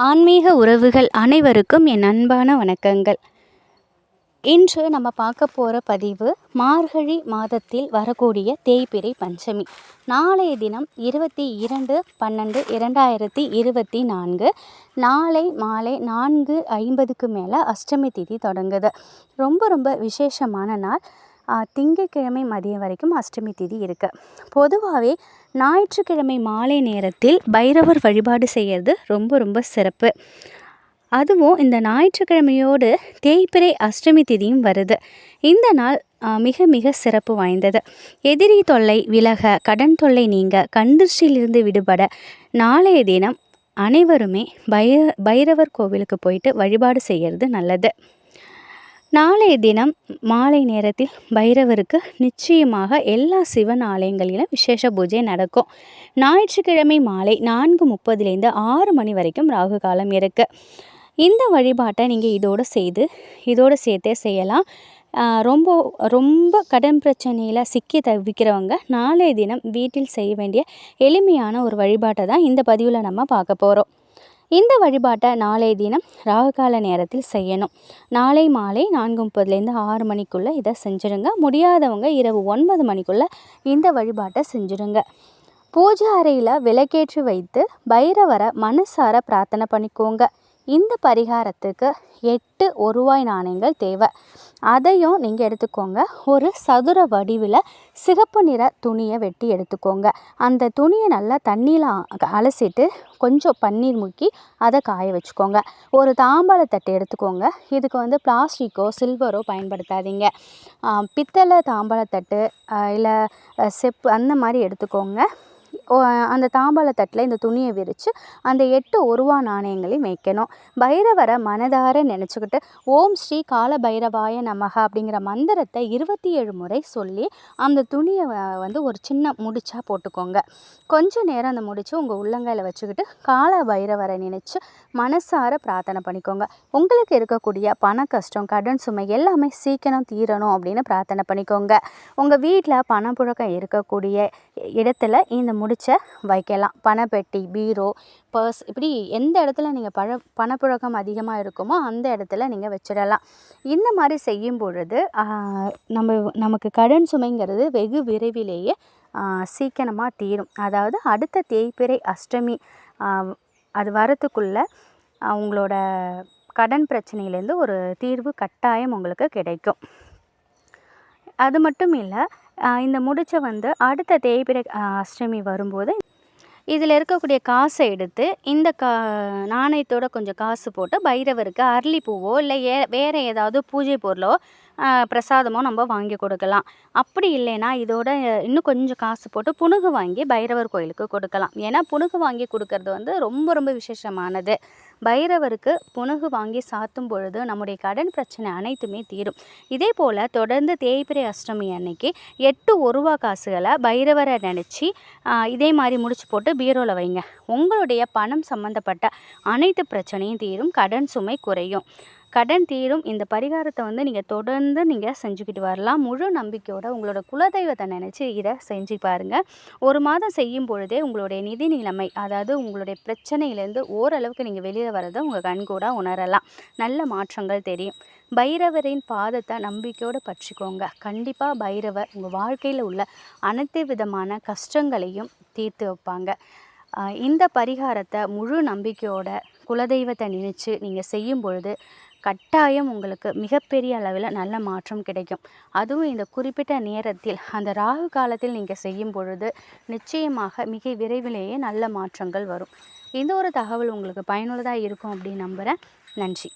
ஆன்மீக உறவுகள் அனைவருக்கும் என் அன்பான வணக்கங்கள். இன்று நம்ம பார்க்க போகிற பதிவு மார்கழி மாதத்தில் வரக்கூடிய தேய்பிரை பஞ்சமி. நாளைய தினம் இருபத்தி இரண்டு பன்னெண்டு இரண்டாயிரத்தி இருபத்தி நான்கு நாளை மாலை நான்கு ஐம்பதுக்கு மேலே அஷ்டமி திதி தொடங்குது. ரொம்ப ரொம்ப விசேஷமான நாள். திங்கட்கிழமை மதியம் வரைக்கும் அஷ்டமி திதி இருக்குது பொதுவாகவே ஞாயிற்றுக்கிழமை மாலை நேரத்தில் பைரவர் வழிபாடு செய்கிறது ரொம்ப ரொம்ப சிறப்பு. அதுவும் இந்த ஞாயிற்றுக்கிழமையோடு தேய்பிறை அஷ்டமி திதியும் வருது. இந்த நாள் மிக மிக சிறப்பு வாய்ந்தது. எதிரி தொல்லை விலக கடன் தொல்லை நீங்க கண்டிருஷ்டியிலிருந்து விடுபட நாளைய தினம் அனைவருமே பைர பைரவர் கோவிலுக்கு போயிட்டு வழிபாடு செய்கிறது நல்லது. நாளைய தினம் மாலை நேரத்தில் பைரவருக்கு நிச்சயமாக எல்லா சிவன் ஆலயங்களிலும் விசேஷ பூஜை நடக்கும். ஞாயிற்றுக்கிழமை மாலை நான்கு முப்பதுலேருந்து ஆறு மணி வரைக்கும் ராகு காலம் இருக்குது இந்த வழிபாட்டை நீங்கள் இதோடு செய்து இதோடு சேர்த்தே செய்யலாம். ரொம்ப ரொம்ப கடன் பிரச்சனையில் சிக்கி தவிக்கிறவங்க நாளைய தினம் வீட்டில் செய்ய வேண்டிய எளிமையான ஒரு வழிபாட்டை தான் இந்த பதிவில் நம்ம பார்க்க போகிறோம் இந்த வழிபாட்டை நாளைய தினம் ராகுகால நேரத்தில் செய்யணும். நாளை மாலை நான்கு முப்பதுலேருந்து ஆறு மணிக்குள்ளே இதை செஞ்சுருங்க முடியாதவங்க இரவு ஒன்பது மணிக்குள்ளே இந்த வழிபாட்டை செஞ்சுருங்க பூஜை அறையில் விளக்கேற்றி வைத்து பைரவரை மனசார பிரார்த்தனை பண்ணிக்கோங்க. இந்த பரிகாரத்துக்கு எட்டு ஒருவாய் நாணயங்கள் தேவை. அதையும் நீங்கள் எடுத்துக்கோங்க. ஒரு சதுர வடிவில் சிகப்பு நிற துணியை வெட்டி எடுத்துக்கோங்க. அந்த துணியை நல்லா தண்ணியில் அலசிட்டு கொஞ்சம் பன்னீர் முக்கி அதை காய வச்சுக்கோங்க. ஒரு தாம்பாளத்தட்டு எடுத்துக்கோங்க. இதுக்கு வந்து பிளாஸ்டிக்கோ சில்வரோ பயன்படுத்தாதீங்க. பித்தளை தாம்பாளத்தட்டு இல்லை செப்பு அந்த மாதிரி எடுத்துக்கோங்க. அந்த தாம்பாள தட்டில் இந்த துணியை விரித்து அந்த எட்டு ஒருவா நாணயங்களையும் வைக்கணும். பைரவரை மனதார நினச்சிக்கிட்டு ஓம் ஸ்ரீ கால பைரவாய நமக அப்படிங்கிற மந்திரத்தை இருபத்தி ஏழு முறை சொல்லி அந்த துணியை வந்து ஒரு சின்ன முடிச்சாக போட்டுக்கோங்க. கொஞ்ச நேரம் அந்த முடிச்சு உங்கள் உள்ளங்கையில் வச்சுக்கிட்டு கால பைரவரை நினச்சி மனசார பிரார்த்தனை பண்ணிக்கோங்க. உங்களுக்கு இருக்கக்கூடிய பண கஷ்டம் கடன் சுமை எல்லாமே சீக்கிரம் தீரணும் அப்படின்னு பிரார்த்தனை பண்ணிக்கோங்க. உங்கள் வீட்டில் பணப்புழக்கம் இருக்கக்கூடிய இடத்துல இந்த முடி வச்ச வைக்கலாம். பணப்பெட்டி பீரோ பர்ஸ் இப்படி எந்த இடத்துல நீங்கள் பழ பணப்புழக்கம் அதிகமாக இருக்குமோ அந்த இடத்துல நீங்கள் வச்சிடலாம். இந்த மாதிரி செய்யும் பொழுது நம்ம நமக்கு கடன் சுமைங்கிறது வெகு விரைவிலேயே சீக்கிரமாக தீரும். அதாவது அடுத்த தேய்பிறை அஷ்டமி அது வரத்துக்குள்ளே உங்களோட கடன் பிரச்சனையிலேருந்து ஒரு தீர்வு கட்டாயம் உங்களுக்கு கிடைக்கும். அது மட்டும் இல்லை இந்த முடிச்சை வந்து அடுத்த தேய்பிறை அஷ்டமி வரும்போது இதில் இருக்கக்கூடிய காசை எடுத்து இந்த கா நாணயத்தோட கொஞ்சம் காசு போட்டு பைரவருக்கு அரளிப்பூவோ இல்லை ஏ வேறு ஏதாவது பூஜை பொருளோ பிரசாதமோ நம்ம வாங்கி கொடுக்கலாம். அப்படி இல்லைன்னா இதோட இன்னும் கொஞ்சம் காசு போட்டு புணுகு வாங்கி பைரவர் கோயிலுக்கு கொடுக்கலாம். ஏன்னா புணுகு வாங்கி கொடுக்கறது வந்து ரொம்ப ரொம்ப விசேஷமானது. பைரவருக்கு புனகு வாங்கி சாத்தும் பொழுது நம்முடைய கடன் பிரச்சனை அனைத்துமே தீரும். இதே போல் தொடர்ந்து தேய்பிரை அஷ்டமி அன்னைக்கு எட்டு ஒருவா காசுகளை பைரவரை நினச்சி இதே மாதிரி முடிச்சு போட்டு பீரோவில் வைங்க. உங்களுடைய பணம் சம்மந்தப்பட்ட அனைத்து பிரச்சனையும் தீரும். கடன் சுமை குறையும். கடன் தீரும். இந்த பரிகாரத்தை வந்து நீங்கள் தொடர்ந்து நீங்கள் செஞ்சுக்கிட்டு வரலாம். முழு நம்பிக்கையோடு உங்களோட குலதெய்வத்தை நினச்சி இதை செஞ்சு பாருங்கள் ஒரு மாதம் செய்யும் பொழுதே உங்களுடைய நிதி நிலைமை அதாவது உங்களுடைய பிரச்சனையிலேருந்து ஓரளவுக்கு நீங்கள் வெளியில் வரதை உங்கள் கண்கூடாக உணரலாம். நல்ல மாற்றங்கள் தெரியும். பைரவரின் பாதத்தை நம்பிக்கையோடு பற்றிக்கோங்க. கண்டிப்பாக பைரவர் உங்கள் வாழ்க்கையில் உள்ள அனைத்து விதமான கஷ்டங்களையும் தீர்த்து வைப்பாங்க. இந்த பரிகாரத்தை முழு நம்பிக்கையோட குலதெய்வத்தை நினச்சி நீங்கள் செய்யும் பொழுது கட்டாயம் உங்களுக்கு மிகப்பெரிய அளவில் நல்ல மாற்றம் கிடைக்கும். அதுவும் இந்த குறிப்பிட்ட நேரத்தில் அந்த ராகு காலத்தில் நீங்கள் செய்யும் பொழுது நிச்சயமாக மிக விரைவிலேயே நல்ல மாற்றங்கள் வரும். இந்த ஒரு தகவல் உங்களுக்கு பயனுள்ளதாக இருக்கும் அப்படின்னு நம்புகிறேன் நன்றி.